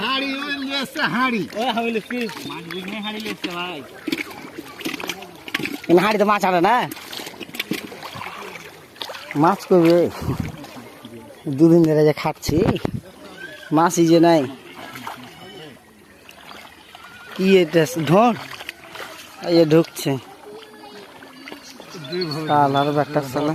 হাঁড়ি ওই ও মাছ ভাই। হাঁড়িতে মাছ আনে না? মাছ করবে। দুদিন ধরে যে খাচ্ছি মাছই যে নাই। কি এটা? এই যে ঢুকছে। কাল আর ব্যাটার সালা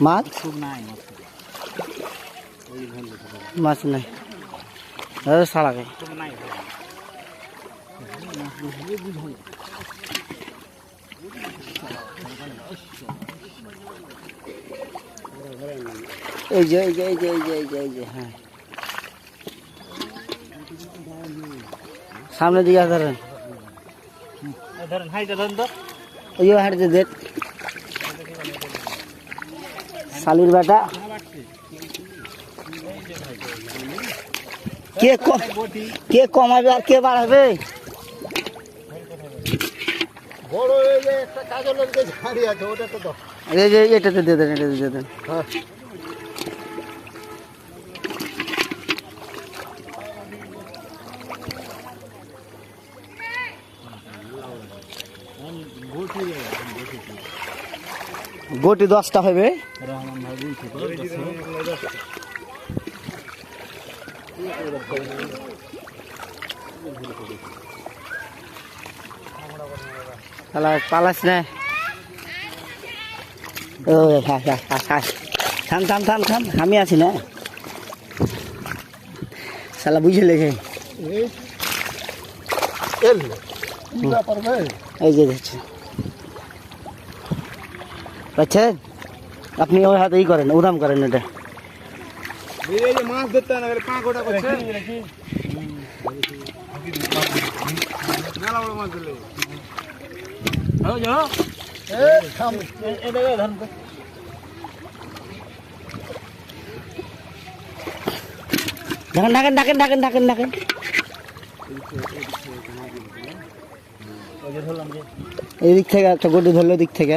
মাছ খুব নাই মাছ খুব নাই মাছ মাছ নাই আরে সালাকে খুব নাই এই যে এই যে এই যে এই যে এই যে এই যে হ্যাঁ সামনে দিকে ধরেন এই ধরেন হাইটা ধরেন তো ওই হাঁটতে দেখ শালির বেটা। কে কে কমাবে আর কে বাড়াবে? বড় এই যে একটা কাজলের যে হাঁড়ি আছে ওটা তো দাও। এই যে এটাতে দিয়ে দেন এটাতে দিয়ে দেন। হ্যাঁ। গোটি দশটা হবে। পালাস না। ও থাম থাম থাম থাম আমি আছি না। শালা বুঝে লেগে। এই যে দেখছেন পাচ্ছেন আপনি ওই হাতে ই করেন, উদাম করেন এটা। মাছ ঢাকেন ঢাকেন ঢাকেন ঢাকেন ঢাকেন এই দিক থেকে, একটা গডি ধরলো দিক থেকে।